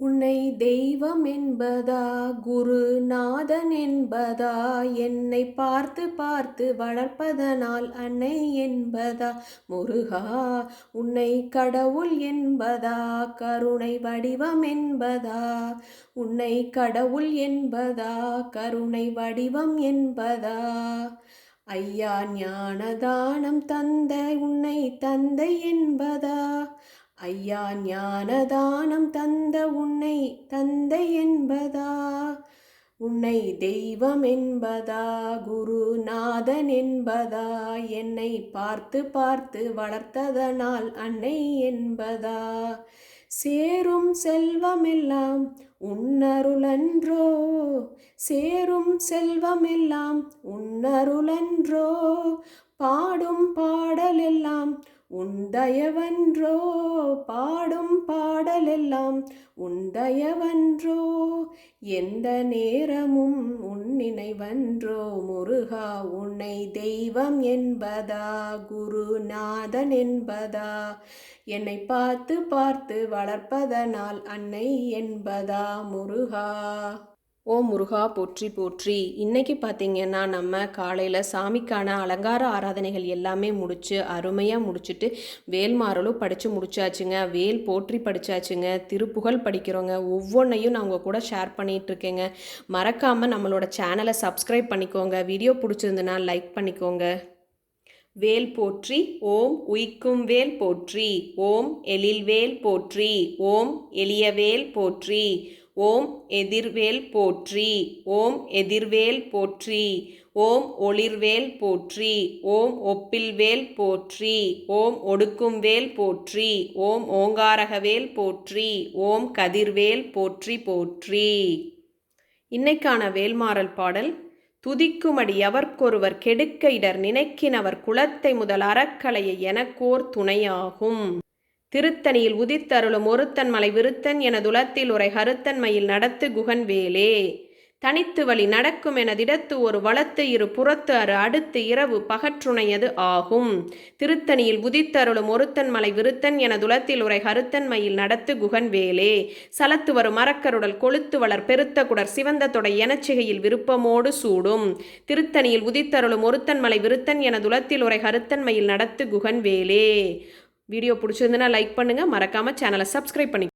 உன்னை தெய்வம் என்பதா குருநாதன் என்பதா? என்னை பார்த்து பார்த்து வளர்ப்பதனால் அன்னை என்பதா? முருகா உன்னை கடவுள் என்பதா? கருணை வடிவம் என்பதா? உன்னை கடவுள் என்பதா? கருணை வடிவம் என்பதா? ஐயா ஞானதானம் தந்த உன்னை தந்தை என்பதா? ஐயா ஞானதானம் தந்த உன்னை தந்தை என்பதா? உன்னை தெய்வம் என்பதா? குருநாதன் என்பதா? என்னை பார்த்து பார்த்து வளர்த்ததனால் அன்னை என்பதா? சேரும் செல்வமெல்லாம் உன்னருளன்றோ? சேரும் செல்வமெல்லாம் உன்னருளன்றோ? பாடும் பாடலெல்லாம் உந்தயவன்றோ பாடும் பாடலெல்லாம் உந்தயவன்றோ எந்த நேரமும் உன்னினைவன்றோ முருகா உன்னை தெய்வம் என்பதா? குருநாதன் என்பதா? என்னை பார்த்து பார்த்து வளர்ப்பதனால் அன்னை என்பதா? முருகா. ஓ முருகா போற்றி போற்றி. இன்னைக்கு பார்த்தீங்கன்னா நம்ம காலையில் சாமிக்கான அலங்கார ஆராதனைகள் எல்லாமே முடிச்சு அருமையாக முடிச்சுட்டு வேல்மாறலும் படித்து முடிச்சாச்சுங்க. வேல் போற்றி படித்தாச்சுங்க திருப்புகழ் படிக்கிறோங்க. ஒவ்வொன்றையும் நான் உங்கள் கூட ஷேர் பண்ணிகிட்ருக்கேங்க மறக்காமல் நம்மளோட சேனலை சப்ஸ்கிரைப் பண்ணிக்கோங்க. வீடியோ பிடிச்சிருந்துன்னா லைக் பண்ணிக்கோங்க. வேல் போற்றி ஓம் உயிக்கும் வேல் போற்றி. ஓம் எழில்வேல் போற்றி. ஓம் எளியவேல் போற்றி. ஓம் எதிர்வேல் போற்றி ஓம் எதிர்வேல் போற்றி ஓம் ஒளிர்வேல் போற்றி ஓம் ஒப்பில்வேல் போற்றி ஓம் ஒடுக்கும்வேல் போற்றி ஓம் ஓங்காரகவேல் போற்றி ஓம் கதிர்வேல் போற்றி போற்றி. இன்னைக்கான வேல்மாறல் பாடல் துதிக்குமடி எவர்க்கொருவர் கெடுக்க இடர் நினைக்கினவர் குலத்தை முதல் அறக்கலையை எனக்கோர் துணையாகும். திருத்தணியில் உதித்தருளும் ஒருத்தன் மலை விருத்தன் என துலத்தில் உரை ஹருத்தன்மையில் நடத்து குகன் வேலே. தனித்து வழி நடக்கும் எனதிடத்து ஒரு வளத்து இரு புறத்து அறு அடுத்து இரவு பகற்றுணையது ஆகும். திருத்தணியில் உதித்தருளும் ஒருத்தன் மலை விருத்தன் என துலத்தில் உரை ஹருத்தன்மையில் நடத்து குகன் வேலே. சலத்து வரும் மரக்கருடல் கொளுத்து வளர் பெருத்த குடர் சிவந்த தொடை எனச்சிகையில் விருப்பமோடு சூடும். திருத்தணியில் உதித்தருளும் ஒருத்தன் மலை விருத்தன் என துளத்தில் உரை ஹருத்தன்மையில் நடத்து குகன் வேலே. வீடியோ பிடிச்சிருந்துன்னா லைக் பண்ணுங்கள் மறக்காமல் சேனலை சப்ஸ்கிரைப் பண்ணி